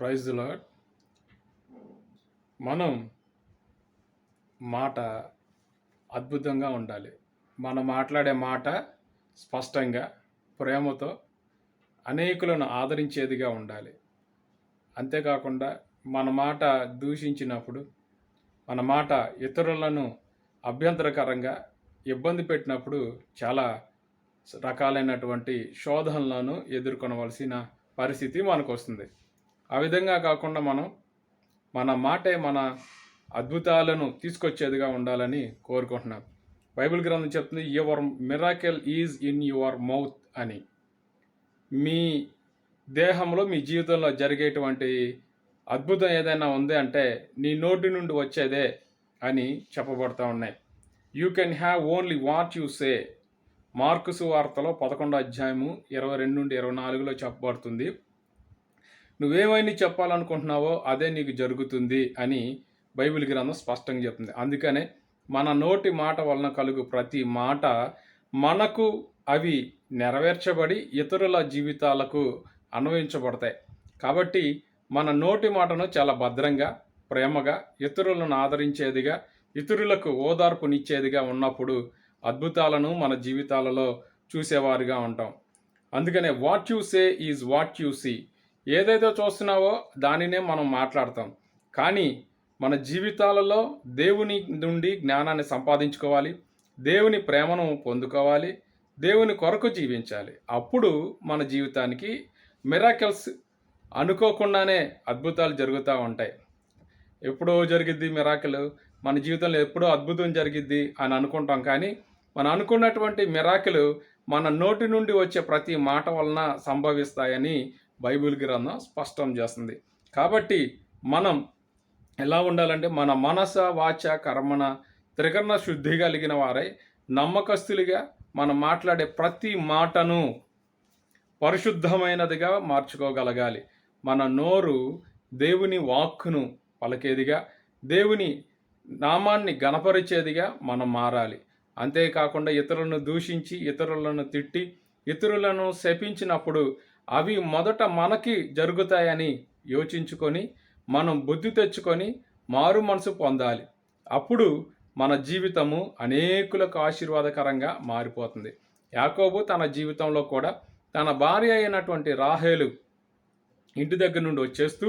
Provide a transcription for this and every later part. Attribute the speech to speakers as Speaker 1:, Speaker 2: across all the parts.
Speaker 1: ప్రైజ్లో మనం మాట అద్భుతంగా ఉండాలి. మనం మాట్లాడే మాట స్పష్టంగా ప్రేమతో అనేకులను ఆదరించేదిగా ఉండాలి. అంతేకాకుండా మన మాట దూషించినప్పుడు మన మాట ఇతరులను అభ్యంతరకరంగా ఇబ్బంది పెట్టినప్పుడు చాలా రకాలైనటువంటి శోధనలను ఎదుర్కొనవలసిన పరిస్థితి మనకు వస్తుంది ఆ విధంగా కాకుండా మనం మన మాటే మన అద్భుతాలను తీసుకొచ్చేదిగా ఉండాలని కోరుకుంటున్నాం. బైబిల్ గ్రంథం చెప్తుంది your miracle is in your mouth అని. మీ దేహంలో మీ జీవితంలో జరిగేటువంటి అద్భుతం ఏదైనా ఉంది అంటే నీ నోటి నుండి వచ్చేదే అని చెప్పబడుతూ ఉన్నాయి. You can have only what you say మార్కుసు వార్తలో పదకొండో అధ్యాయము ఇరవై రెండు నుండి ఇరవై నాలుగులో చెప్పబడుతుంది. నువ్వేమైనా చెప్పాలనుకుంటున్నావో అదే నీకు జరుగుతుంది అని బైబిల్ గ్రంథం స్పష్టంగా చెప్తుంది. అందుకనే మన నోటి మాట వలన కలుగు ప్రతి మాట మనకు అవి నెరవేర్చబడి ఇతరుల జీవితాలకు అన్వయించబడతాయి. కాబట్టి మన నోటి మాటను చాలా భద్రంగా ప్రేమగా ఇతరులను ఆదరించేదిగా ఇతరులకు ఓదార్పునిచ్చేదిగా ఉన్నప్పుడు అద్భుతాలను మన జీవితాలలో చూసేవారుగా ఉంటాం. అందుకనే what you say is what you see ఏదైతే చూస్తున్నావో దానినే మనం మాట్లాడతాం. కానీ మన జీవితాలలో దేవుని నుండి జ్ఞానాన్ని సంపాదించుకోవాలి. దేవుని ప్రేమను పొందుకోవాలి. దేవుని కొరకు జీవించాలి. అప్పుడు మన జీవితానికి మిరాకిల్స్ అనుకోకుండానే అద్భుతాలు జరుగుతూ ఉంటాయి. ఎప్పుడో జరిగిద్ది మిరాకిల్. మన జీవితంలో ఎప్పుడో అద్భుతం జరిగిద్ది అని అనుకుంటాం. కానీ మనం అనుకున్నటువంటి మిరాకిల్ మన నోటి నుండి వచ్చే ప్రతి మాట వలన సంభవిస్తాయని బైబిల్ గ్రంథం స్పష్టం చేస్తుంది. కాబట్టి మనం ఎలా ఉండాలంటే మన మనస వాచ కర్మణ త్రికరణ శుద్ధి కలిగిన వారై నమ్మకస్తులుగా మనం మాట్లాడే ప్రతి మాటను పరిశుద్ధమైనదిగా మార్చుకోగలగాలి. మన నోరు దేవుని వాక్కును పలికేదిగా దేవుని నామాన్ని గణపరిచేదిగా మనం మారాలి. అంతేకాకుండా ఇతరులను దూషించి ఇతరులను తిట్టి ఇతరులను శపించినప్పుడు అవి మొదట మనకి జరుగుతాయని యోచించుకొని మనం బుద్ధి తెచ్చుకొని మారు మనసు పొందాలి. అప్పుడు మన జీవితము అనేకులకు ఆశీర్వాదకరంగా మారిపోతుంది. యాకోబు తన జీవితంలో కూడా తన భార్య అయినటువంటి రాహేలు ఇంటి దగ్గర నుండి వచ్చేస్తూ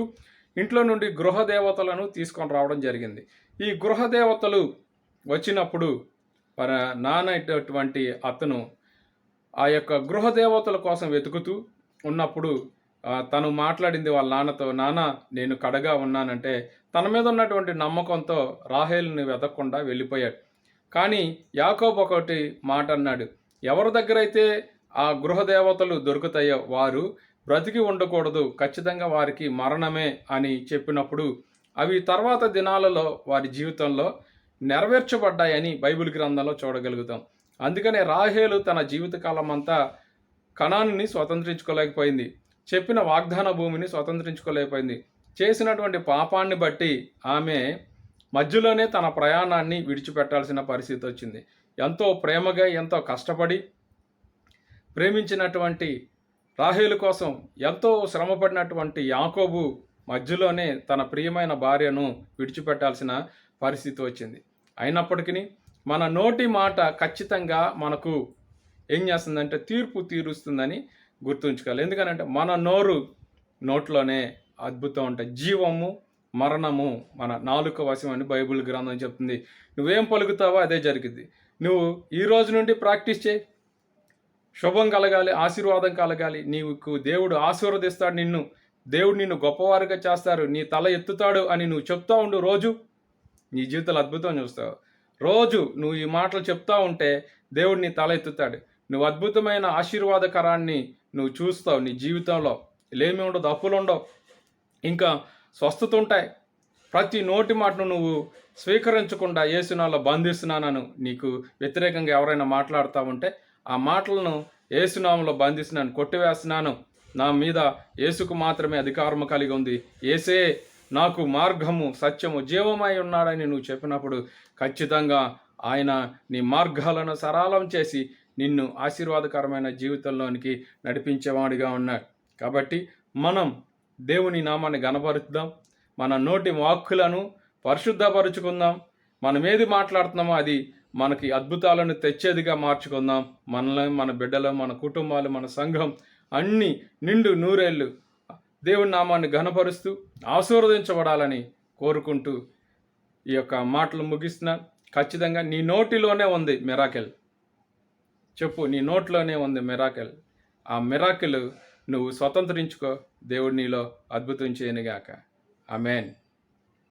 Speaker 1: ఇంట్లో నుండి గృహ దేవతలను తీసుకొని రావడం జరిగింది. ఈ గృహ దేవతలు వచ్చినప్పుడు నానటువంటి అతను ఆ యొక్క గృహ దేవతల కోసం వెతుకుతూ ఉన్నప్పుడు తను మాట్లాడింది వాళ్ళ నాన్నతో నాన్న నేను కడగా ఉన్నానంటే తన మీద ఉన్నటువంటి నమ్మకంతో రాహేల్ని వెతకకుండా వెళ్ళిపోయాడు. కానీ యాకోబ్ ఒకటి మాట అన్నాడు ఎవరి దగ్గర అయితే ఆ గృహ దేవతలు దొరుకుతాయో వారు బ్రతికి ఉండకూడదు ఖచ్చితంగా వారికి మరణమే అని చెప్పినప్పుడు అవి తర్వాత దినాలలో వారి జీవితంలో నెరవేర్చబడ్డాయని బైబిల్ గ్రంథంలో చూడగలుగుతాం. అందుకనే రాహేలు తన జీవితకాలం అంతా కణాన్ని స్వతంత్రించుకోలేకపోయింది. చెప్పిన వాగ్దాన భూమిని స్వతంత్రించుకోలేకపోయింది. చేసినటువంటి పాపాన్ని బట్టి ఆమె మధ్యలోనే తన ప్రయాణాన్ని విడిచిపెట్టాల్సిన పరిస్థితి వచ్చింది. ఎంతో ప్రేమగా ఎంతో కష్టపడి ప్రేమించినటువంటి రాహేలు కోసం ఎంతో శ్రమపడినటువంటి యాకోబు మధ్యలోనే తన ప్రియమైన భార్యను విడిచిపెట్టాల్సిన పరిస్థితి వచ్చింది. అయినప్పటికీ మన నోటి మాట ఖచ్చితంగా మనకు ఏం చేస్తుందంటే తీర్పు తీరుస్తుందని గుర్తుంచుకోవాలి. ఎందుకనంటే మన నోరు నోట్లోనే అద్భుతం ఉంటాయి. జీవము మరణము మన నాలుక వశం అని బైబిల్ గ్రంథం చెప్తుంది. నువ్వేం పలుకుతావో అదే జరిగింది నువ్వు ఈ రోజు నుండి ప్రాక్టీస్ చేయి. శుభం కలగాలి ఆశీర్వాదం కలగాలి. నీకు దేవుడు ఆశీర్వదిస్తాడు నిన్ను. దేవుడు నిన్ను గొప్పవారుగా చేస్తారు. నీ తల ఎత్తుతాడు అని నువ్వు చెప్తా ఉండు రోజు. నీ జీవితంలో అద్భుతం చూస్తావు. రోజు నువ్వు ఈ మాటలు చెప్తా ఉంటే దేవుడు నీ తల ఎత్తుతాడు. నువ్వు అద్భుతమైన ఆశీర్వాదకరాన్ని నువ్వు చూస్తావు నీ జీవితంలో. లేమి ఉండదు అప్పులు ఉండవు. ఇంకా స్వస్థత ఉంటాయి. ప్రతి నోటి మాటను నువ్వు స్వీకరించకుండా ఏసునాలో బంధిస్తున్నానను నీకు వ్యతిరేకంగా ఎవరైనా మాట్లాడుతూ ఉంటే ఆ మాటలను ఏసునామంలో బంధిస్తున్నాను కొట్టివేస్తున్నాను. నా మీద ఏసుకు మాత్రమే అధికారము కలిగి ఉంది. ఏసే నాకు మార్గము సత్యము జీవమై ఉన్నాడని నువ్వు చెప్పినప్పుడు ఖచ్చితంగా ఆయన నీ మార్గాలను సరళం చేసి నిన్ను ఆశీర్వాదకరమైన జీవితంలోనికి నడిపించేవాడిగా ఉన్నాడు. కాబట్టి మనం దేవుని నామాన్ని గనపరుద్దాం మన నోటి వాక్కులను పరిశుద్ధపరుచుకుందాం. మనం ఏది మాట్లాడుతున్నామో అది మనకి అద్భుతాలను తెచ్చేదిగా మార్చుకుందాం. మనల్ని మన బిడ్డలు మన కుటుంబాలు మన సంఘం అన్ని నిండు నూరేళ్ళు దేవుని నామాన్ని ఘనపరుస్తూ ఆశీర్వదించబడాలని కోరుకుంటూ ఈ యొక్క మాటలు ముగిస్తున్నా ఖచ్చితంగా నీ నోటిలోనే ఉంది మిరాకెల్. చెప్పు నీ నోట్లోనే ఉంది మిరాకిల్. ఆ మిరాకిల్ నువ్వు స్వతంత్రించుకో దేవుడు నీలో అద్భుతం చేయనుగాక. ఆమెన్.